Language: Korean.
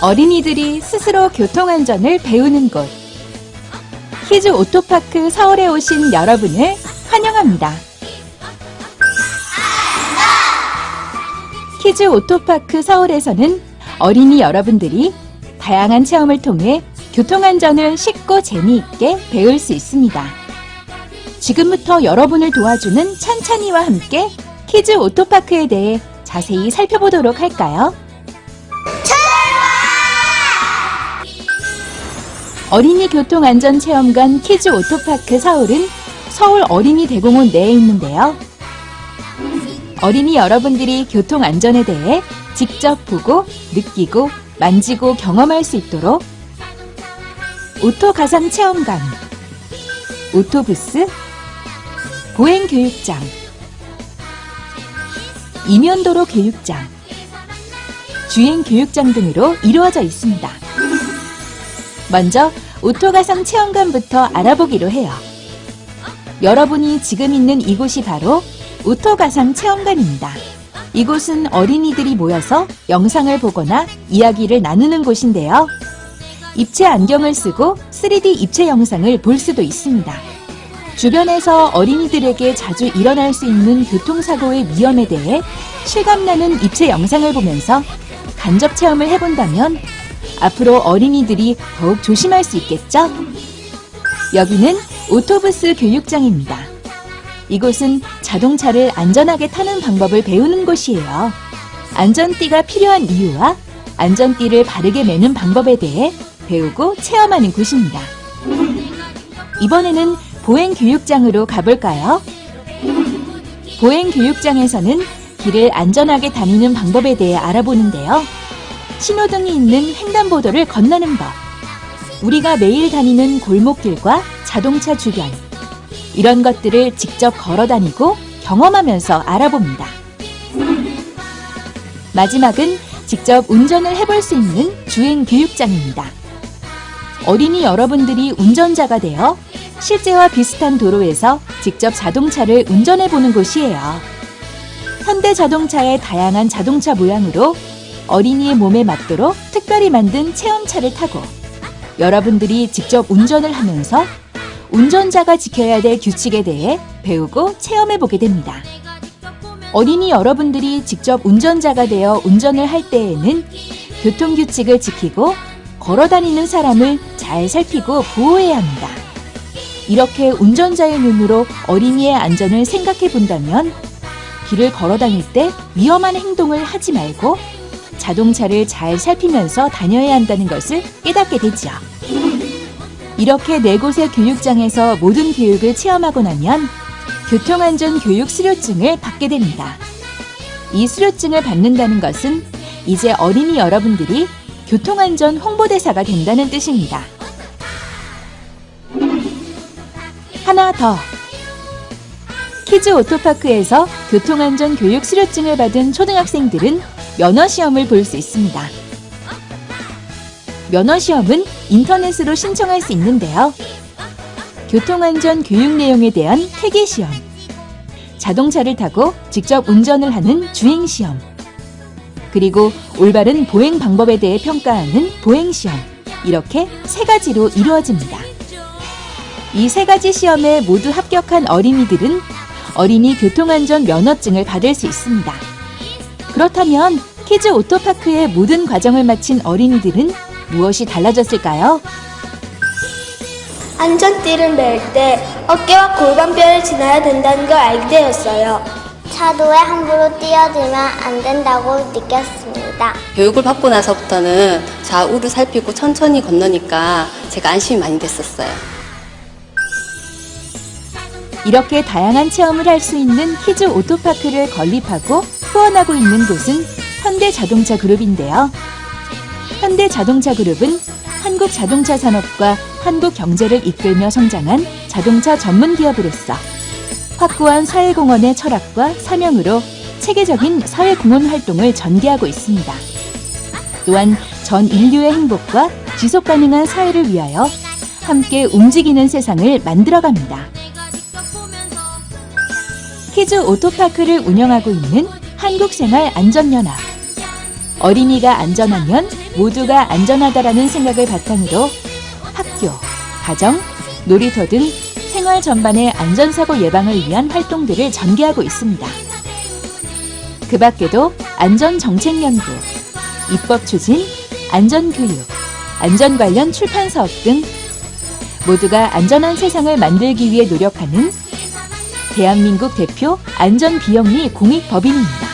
어린이들이 스스로 교통안전을 배우는 곳. 키즈 오토파크 서울에 오신 여러분을 환영합니다. 키즈 오토파크 서울에서는 어린이 여러분들이 다양한 체험을 통해 교통안전을 쉽고 재미있게 배울 수 있습니다. 지금부터 여러분을 도와주는 찬찬이와 함께 키즈 오토파크에 대해 자세히 살펴보도록 할까요? 어린이 교통안전체험관 키즈 오토파크 서울은 서울 어린이 대공원 내에 있는데요. 어린이 여러분들이 교통안전에 대해 직접 보고 느끼고 만지고 경험할 수 있도록 오토 가상 체험관, 오토부스, 보행 교육장, 이면도로 교육장, 주행 교육장 등으로 이루어져 있습니다. 먼저 오토가상 체험관부터 알아보기로 해요. 여러분이 지금 있는 이곳이 바로 오토가상 체험관입니다. 이곳은 어린이들이 모여서 영상을 보거나 이야기를 나누는 곳인데요. 입체 안경을 쓰고 3D 입체 영상을 볼 수도 있습니다. 주변에서 어린이들에게 자주 일어날 수 있는 교통사고의 위험에 대해 실감나는 입체 영상을 보면서 간접 체험을 해본다면 앞으로 어린이들이 더욱 조심할 수 있겠죠? 여기는 오토부스 교육장입니다. 이곳은 자동차를 안전하게 타는 방법을 배우는 곳이에요. 안전띠가 필요한 이유와 안전띠를 바르게 매는 방법에 대해 배우고 체험하는 곳입니다. 이번에는 보행교육장으로 가볼까요? 보행교육장에서는 길을 안전하게 다니는 방법에 대해 알아보는데요. 신호등이 있는 횡단보도를 건너는 법, 우리가 매일 다니는 골목길과 자동차 주변, 이런 것들을 직접 걸어 다니고 경험하면서 알아봅니다. 마지막은 직접 운전을 해볼 수 있는 주행 교육장입니다. 어린이 여러분들이 운전자가 되어 실제와 비슷한 도로에서 직접 자동차를 운전해 보는 곳이에요. 현대 자동차의 다양한 자동차 모양으로 어린이의 몸에 맞도록 특별히 만든 체험차를 타고 여러분들이 직접 운전을 하면서 운전자가 지켜야 될 규칙에 대해 배우고 체험해 보게 됩니다. 어린이 여러분들이 직접 운전자가 되어 운전을 할 때에는 교통규칙을 지키고 걸어 다니는 사람을 잘 살피고 보호해야 합니다. 이렇게 운전자의 눈으로 어린이의 안전을 생각해 본다면 길을 걸어 다닐 때 위험한 행동을 하지 말고 자동차를 잘 살피면서 다녀야 한다는 것을 깨닫게 되죠. 이렇게 네 곳의 교육장에서 모든 교육을 체험하고 나면 교통안전 교육 수료증을 받게 됩니다. 이 수료증을 받는다는 것은 이제 어린이 여러분들이 교통안전 홍보대사가 된다는 뜻입니다. 하나 더. 키즈 오토파크에서 교통안전 교육 수료증을 받은 초등학생들은 면허 시험을 볼 수 있습니다. 면허 시험은 인터넷으로 신청할 수 있는데요. 교통안전 교육 내용에 대한 태기 시험, 자동차를 타고 직접 운전을 하는 주행 시험, 그리고 올바른 보행 방법에 대해 평가하는 보행 시험, 이렇게 세 가지로 이루어집니다. 이 세 가지 시험에 모두 합격한 어린이들은 어린이 교통안전 면허증을 받을 수 있습니다. 그렇다면 키즈 오토파크의 모든 과정을 마친 어린이들은 무엇이 달라졌을까요? 안전띠를 맬 때 어깨와 골반뼈를 지나야 된다는 걸 알게 되었어요. 차도에 함부로 뛰어들면 안 된다고 느꼈습니다. 교육을 받고 나서부터는 좌우를 살피고 천천히 건너니까 제가 안심이 많이 됐었어요. 이렇게 다양한 체험을 할 수 있는 키즈 오토파크를 건립하고 후원하고 있는 곳은 현대자동차 그룹인데요. 현대자동차 그룹은 한국 자동차 산업과 한국 경제를 이끌며 성장한 자동차 전문 기업으로서 확고한 사회공헌의 철학과 사명으로 체계적인 사회공헌 활동을 전개하고 있습니다. 또한 전 인류의 행복과 지속 가능한 사회를 위하여 함께 움직이는 세상을 만들어갑니다. 키즈 오토파크를 운영하고 있는 한국생활안전연합, 어린이가 안전하면 모두가 안전하다라는 생각을 바탕으로 학교, 가정, 놀이터 등 생활 전반의 안전사고 예방을 위한 활동들을 전개하고 있습니다. 그 밖에도 안전정책연구, 입법 추진, 안전교육, 안전 관련 출판 사업 등 모두가 안전한 세상을 만들기 위해 노력하는 대한민국 대표 안전비영리 공익법인입니다.